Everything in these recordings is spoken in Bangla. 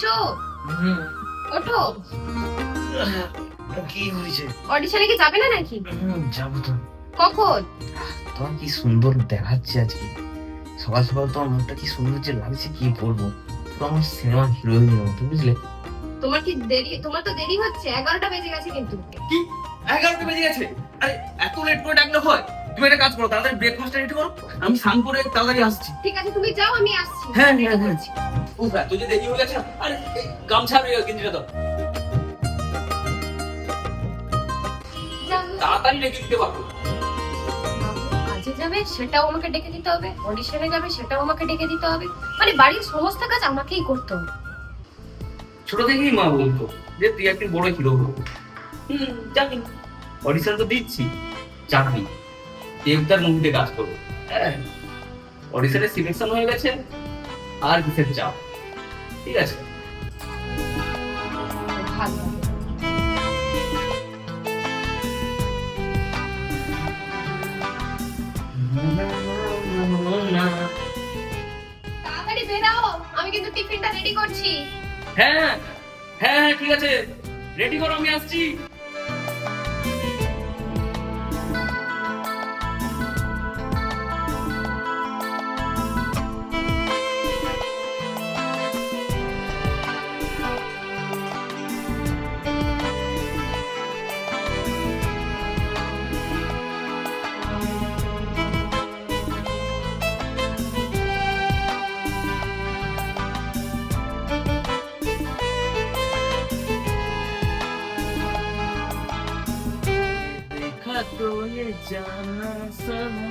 শুনছো? ওঠো। কি হয়েছে? অডিশনে কি যাবে না নাকি? যাব তো। কখন? তোমার কি সুন্দর দেখাচ্ছে আজকে। সকাল সকাল তোমার মুখটা কি সুন্দর যে লাগছে কি বলব? আমার সিনেমা হিরোইনের মতো বুঝলে? তোমার কি দেরি তোমার তো দেরি হচ্ছে এগারোটা বেজে গেছে কিন্তু। কি? এগারোটা বেজে গেছে? আরে এত লেট করে ডাকলে হয়? তুমি একটা কাজ করো তাড়াতাড়ি ব্রেকফাস্টটা রেডি করো আমি স্নান করে তাড়াতাড়ি আসছি। ঠিক আছে তুমি যাও আমি আসছি। হ্যাঁ, হ্যাঁ, হ্যাঁ। ও এত যে দেরি হয়ে গেছে আরে এই গামছা আর গেঞ্জিটা দাও। তাড়াতাড়ি রেখে দিতে পারব। কাজে যাবে সেটাও আমাকে ডেকে দিতে হবে। অডিশনে যাবে সেটাও আমাকে ডেকে দিতে হবে। মানে বাড়ির সমস্ত কাজ আমাকেই করতে হবে। ছোট থেকেই মা বলতো যে তুই একদিন বড় হিরো হবি। হুম জানি। অডিশন তো দিচ্ছি চাকরি। দেবদার মুভিতে কাজ করব। হ্যাঁ অডিশনে সিলেকশন হয়ে গেছে আর কিসের চাপ? ঠিক আছে। তাড়াতাড়ি বেরাও আমি কিন্তু টিফিনটা রেডি করছি। হ্যাঁ হ্যাঁ হ্যাঁ ঠিক আছে। রেডি করো আমি আসছি।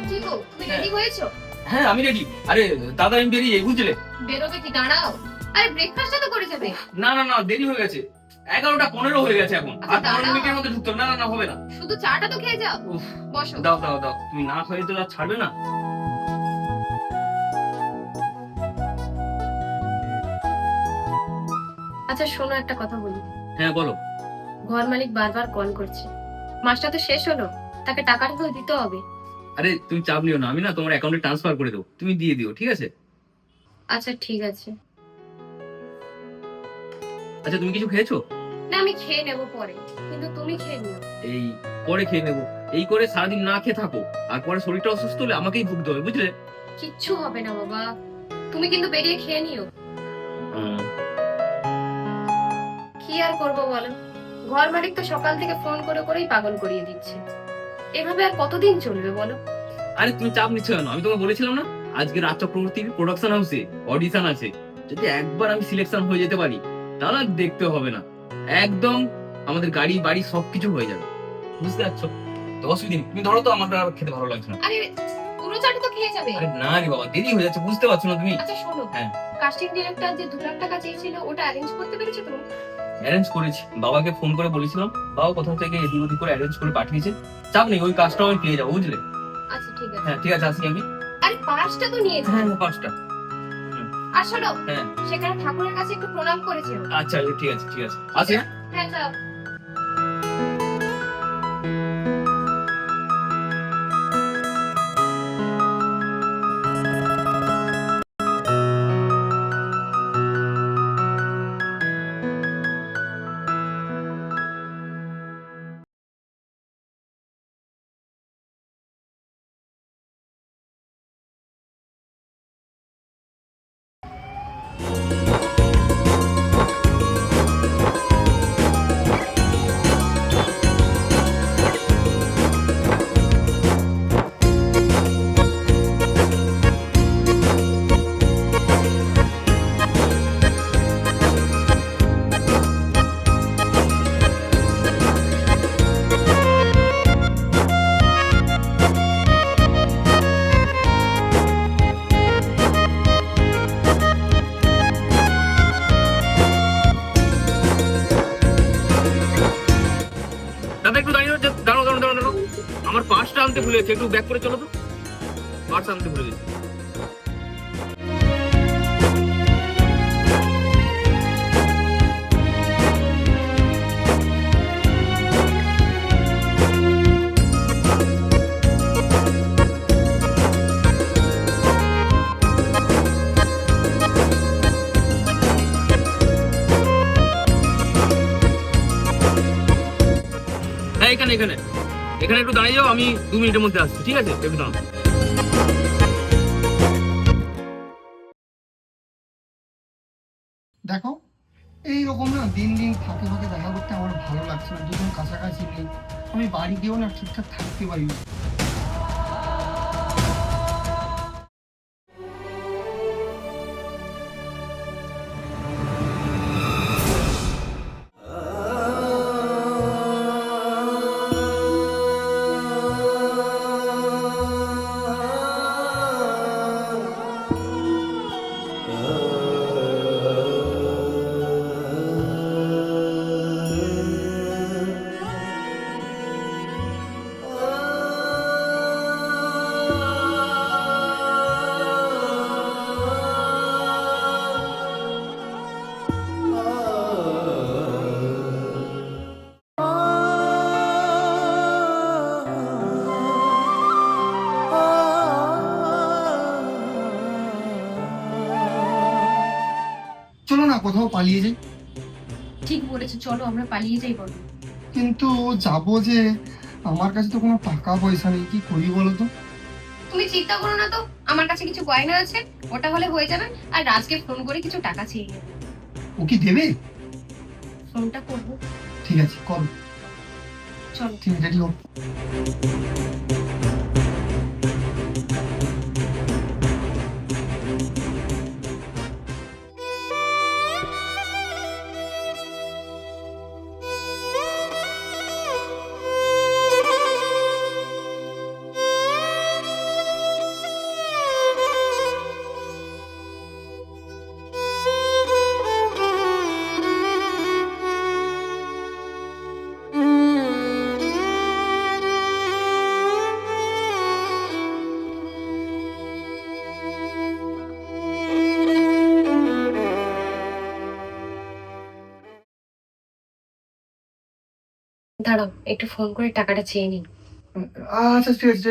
কি গো তুমি রেডি হয়েছো? হ্যাঁ আমি রেডি আরে দাদা আমি বেরিয়ে বুঝলে? বেরোবে কি? দাঁড়াও। আরে ব্রেকফাস্টটা তো করে যাবে। না না না দেরি হয়ে গেছে। এগারোটা পনেরো হয়ে গেছে এখন। আর আচ্ছা, পনেরো মিনিটের মধ্যে ঢুকতে। না না না হবে না। শুধু চাটা তো খেয়ে যাও। বসো। দাও দাও দাও। তুমি না খাই তো আর ছাড়বে না। আচ্ছা শোনো একটা কথা বলি। হ্যাঁ বলো। ঘর মালিক বারবার কল করছে। মাসটা তো শেষ হলো। তাকে টাকাটা তো দিতে হবে। আরে তুমি চাপ নিও না আমি না তোমার অ্যাকাউন্টে ট্রান্সফার করে দেবো তুমি দিয়ে দিও ঠিক আছে? আচ্ছা ঠিক আছে। আচ্ছা তুমি কিছু খেয়েছো? না আমি খেয়ে নেব পরে কিন্তু তুমি খেয়ে নিও। এই পরে খেয়ে নেব। এই করে সারাদিন না খেয়ে থাকো আর পরে শরীরটা অসুস্থ হলে আমাকেই ভুগতে হবে বুঝলে? কিচ্ছু হবে না বাবা। তুমি কিন্তু বেরিয়ে খেয়ে নিও। কি আর করব বলো? ঘর মালিক তো সকাল থেকে ফোন করে করেই পাগল করিয়ে দিচ্ছে। এভাবে আর কতদিন চলবে বলো? আরে তুমি চাপ নিচ্ছ কেন? আমি তোমাকে বলেছিলাম না? আজকে রাজ চক্রবর্তীর প্রোডাকশন হাউসে অডিশন আছে। যদি একবার আমি সিলেকশন হয়ে যেতে পারি তাহলে আর দেখতে হবে না। একদম আমাদের গাড়ি বাড়ি সবকিছু হয়ে যাবে। বুঝতে পারছ? তো অসুবিধা নেই। তুমি ধরো তো আমার আর খেতে ভালো লাগছে না। আরে পুরো চাটা তো খেয়ে যাবে। আরে না রে বাবা দেরি হয়ে যাচ্ছে বুঝতে পারছ না তুমি? আচ্ছা শোনো। হ্যাঁ। কাস্টিং ডিরেক্টর যে দু লাখ টাকা চেয়েছিল ওটা অ্যারেঞ্জ করতে পেরেছ তুমি অ্যারেঞ্জ করেছি। বাবাকে ফোন করে বলেছিলাম বাবা কোথাও থেকে এদিক ওদিক করে অ্যারেঞ্জ করে পাঠিয়েছে? চাপ নেই ওই কাজটাও আমি পেয়ে যাব বুঝলে? আচ্ছা ঠিক আছে। হ্যাঁ ঠিক আছে আসি আমি। আরে পাঁচটা তো নিয়েছি। হ্যাঁ পাঁচটা। আর শোনো হ্যাঁ। সেখানে ঠাকুরের কাছে একটু প্রণাম আচ্ছা ঠিক আছে ঠিক আছে। আসি হ্যাঁ? হ্যাঁ যাও আমার পার্সটা আনতে ভুলে গেছি, একটু ব্যাক করে চলো তো। পার্স আনতে ভুলে গেছি। এখানে এখানে। এখানে একটু দাঁড়িয়ে যাও আমি দু মিনিটের মধ্যে আসছি, ঠিক আছে? একটু দাঁড়ান দেখো, এই রকম না দিন দিন ফাঁকে ফাঁকে দেখা করতে আমার ভালো লাগছে না, দুজন কাছাকাছি নেই। আমি বাড়ি গিয়েও না ঠিকঠাক থাকতে পারি না। কোথাও পালিয়ে যাই। ঠিক বলেছ চলো আমরা পালিয়ে যাই বলো। কিন্তু যাব যে আমার কাছে তো কোনো টাকা পয়সা নেই কি করি বলো তো? তুমি চিন্তা করো না তো আমার কাছে কিছু গয়না আছে ওটা হলে হয়ে যাবে আর রাজকে ফোন করে কিছু টাকা চেয়ে নেব ও কি দেবে? ফোনটা করব। ঠিক আছে করো। চলো। ঠিক হোক দাঁড়াও একটু ফোন করে টাকাটা চেয়ে নিই আচ্ছা ঠিক আছে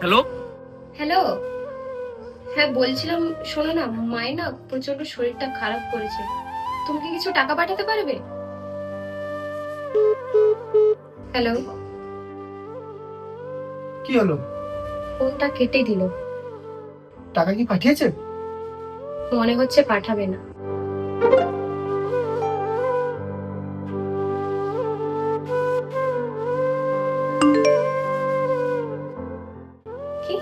হ্যালো হ্যালো হ্যাঁ বলছিলাম শোনো না মায়ের না প্রচণ্ড শরীরটা খারাপ করেছে। তুমি কি কিছু টাকা পাঠাতে পারবে? হ্যালো কি হলো? ফোনটা কেটে দিল। টাকা কি পাঠিয়েছে? মনে হচ্ছে পাঠাবে না। কি?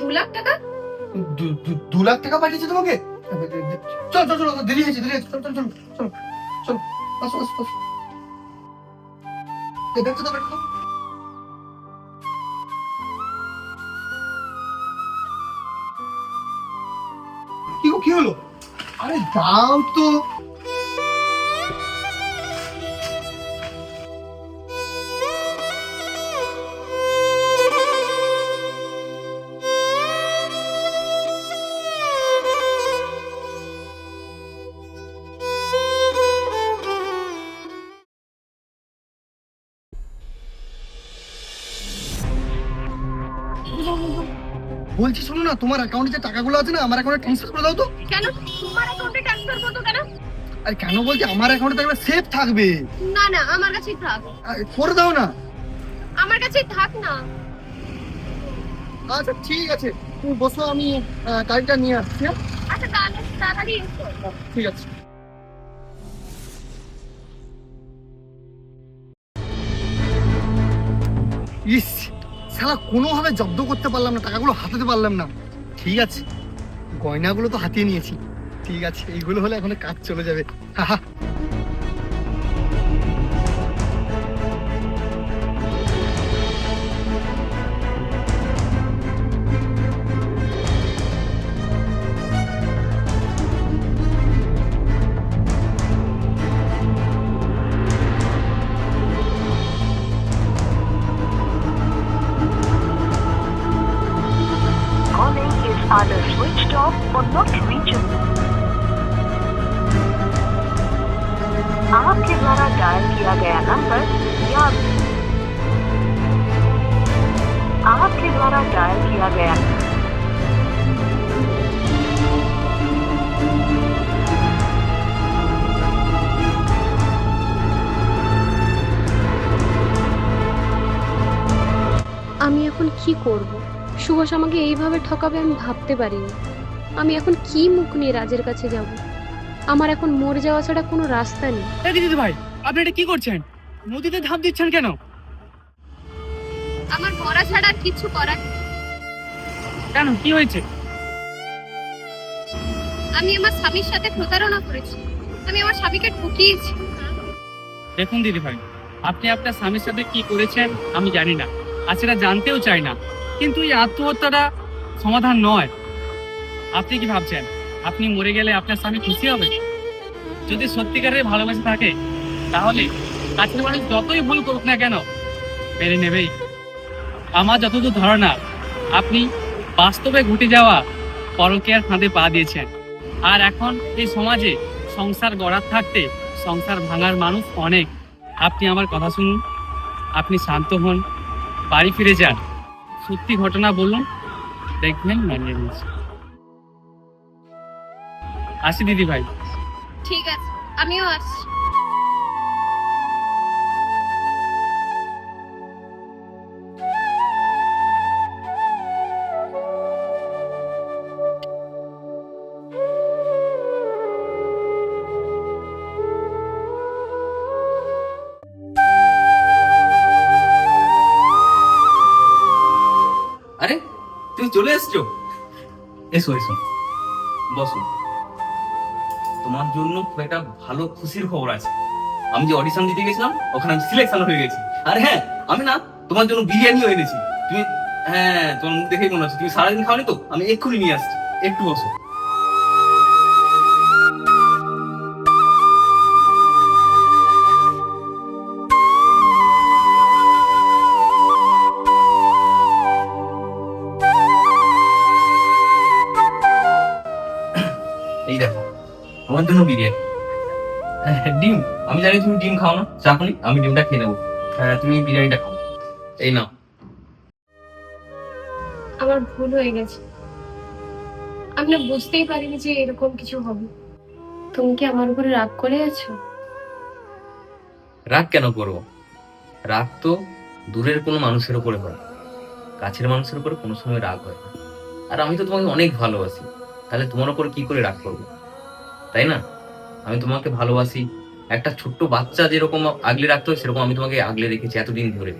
দু লাখ টাকা? দু- লাখ টাকা পাঠিয়েছে তোমাকে? চল চল চল দেরি হয়েছে দেরি হয়েছে। চল চল চল চল আসো আসো আসো ব্যাগটা কি গো, কি হলো? আরে দাও তো। বলছি শোনো না তোমার অ্যাকাউন্টে যে টাকাগুলো আছে না আমার অ্যাকাউন্টে ট্রান্সফার করে দাও তো। কেন? তোমার অ্যাকাউন্টে ট্রান্সফার করব কেন? আর কেন বলছি আমার অ্যাকাউন্টে থাকলে সেফ থাকবে। না না আমার কাছেই থাক। আর করে দাও না। আমার কাছেই থাক না। আচ্ছা ঠিক আছে। তুমি বসো আমি গাড়িটা নিয়ে আসছি হ্যাঁ? আচ্ছা তাড়াতাড়ি ঠিক আছে। ইস সালা কোনোভাবে জব্দ করতে পারলাম না, টাকাগুলো হাতাতে পারলাম না। ঠিক আছে, গয়নাগুলো তো হাতিয়ে নিয়েছি। ঠিক আছে, এইগুলো হলে এখন কাজ চলে যাবে। হাহা आपके द्वारा डायल किया गया नंबर या आपके द्वारा डायल किया गया আমি এখন কি করব সুভাষ আমাকে এইভাবে ঠকাবে আমি ভাবতে পারিনি আমি এখন কি মুখ নিয়ে রাজের কাছে যাব আমার এখন মরে যাওয়া ছাড়া কোনো রাস্তা নেই। দিদি ভাই আপনি এটা কি করছেন? নদীতে ধাপ দিচ্ছেন কেন? আমার মরা ছাড়া আর কিছু করার নেই। কেন? কি হয়েছে? আমি আমার স্বামীর সাথে প্রতারণা করেছি। আমি আমার স্বামীকে ঠকিয়েছি। দেখুন দিদি ভাই আপনি আপনার স্বামীর সাথে কি করেছেন আমি জানি না। আর সেটা জানতেও চাই না। কিন্তু এই আত্মহত্যাটা সমাধান নয়। আপনি কি ভাবছেন? আপনি মরে গেলে আপনার স্বামী খুশি হবে? যদি সত্যিকারের ভালোবাসা থাকে, তাহলে কাছের মানুষ যতই ভুল করুক না কেন, মেনে নেবেই। আমার যতদূর ধারণা, আপনি বাস্তবে ঘটে যাওয়া পরকীয়ার ফাঁদে পা দিয়েছেন। আর এখন এই সমাজে সংসার গড়ার থাকতে সংসার ভাঙার মানুষ অনেক। আপনি আমার কথা শুনুন, আপনি শান্ত হন, বাড়ি ফিরে যান। সত্যি ঘটনা বলুন, দেখবেন মানিয়ে নিয়েছি। আসি দিদি ভাই। ঠিক আছে আমিও আসছি। আরে তুমি চলে এসছো? এসো এসো। বসো। তোমার জন্য খুব একটা ভালো, খুশির খবর আছে। আমি যে অডিশন দিতে গেছিলাম, ওখানে আমি সিলেকশন হয়ে গেছি। আর হ্যাঁ আমি না তোমার জন্য বিরিয়ানিও এনেছি। তুমি হ্যাঁ তোমার মুখ দেখেই মনে হচ্ছে। তুমি সারাদিন খাওনি তো? আমি এক্ষুনি নিয়ে আসছি। একটু বসো। তোমার জন্য বিরিয়ানি। হ্যাঁ, ডিম। আমি জানি তুমি ডিম খাও না। চাকনি আমি ডিমটা খেয়ে নেব। হ্যাঁ তুমি বিরিয়ানিটা খাও। এই নাও। আমার ভুল হয়ে গেছে। আমি না বুঝতেই পারিনি যে এরকম কিছু হবে। তুমি কি আমার উপরে রাগ করে আছো? রাগ কেন করব? রাগ তো দূরের কোনো মানুষের উপরে হয়। কাছের মানুষের উপরে কোনো সময় রাগ হয় না। আর আমি তো তোমাকে অনেক ভালোবাসি। তাহলে তোমার উপর কি করে রাগ করব? তাই না? আমি তোমাকে ভালোবাসি। একটা ছোট্ট বাচ্চা যেরকম আগলে রাখতে হয়, সেরকম আমি তোমাকে আগলে রেখেছি এতদিন ধরে।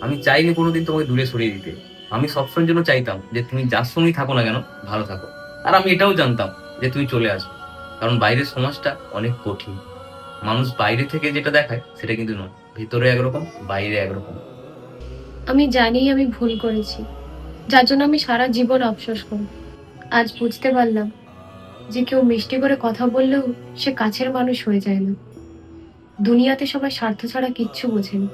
আমি চাইনি কোনোদিন তোমাকে দূরে সরিয়ে দিতে। আমি সবসময়ের জন্য চাইতাম যে তুমি যার সঙ্গেই থাকো না কেন, ভালো থাকো। আর আমি এটাও জানতাম যে তুমি চলে আসবে। কারণ বাইরের সমাজটা অনেক কঠিন। মানুষ বাইরে থেকে যেটা দেখায়, সেটা কিন্তু নয়। ভিতরে একরকম, বাইরে একরকম। আমি জানি আমি ভুল করেছি। যার জন্য আমি সারা জীবন আফসোস করি। আজ বুঝতে পারলাম যে কেউ মিষ্টি করে কথা বললেও সে কাছের মানুষ হয়ে যায় না। দুনিয়াতে সবাই স্বার্থ ছাড়া কিচ্ছু বোঝে না।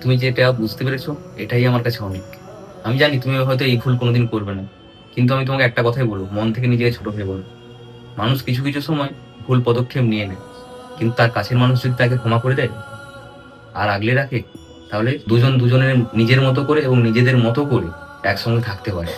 তুমি যেটা বুঝতে পেরেছ, এটাই আমার কাছে অনেক। আমি জানি তুমি হয়তো এই ভুল কোনোদিন করবে না, কিন্তু আমি তোমাকে একটা কথাই বলব, মন থেকে নিজেকে ছোট হয়ে বলব মানুষ কিছু কিছু সময় ভুল পদক্ষেপ নিয়ে নেয়, কিন্তু তার কাছের মানুষ যদি তাকে ক্ষমা করে দেয় আর আগলে রাখে, তাহলে দুজন দুজনের নিজের মতো করে এবং নিজেদের মতো করে একসঙ্গে থাকতে পারে।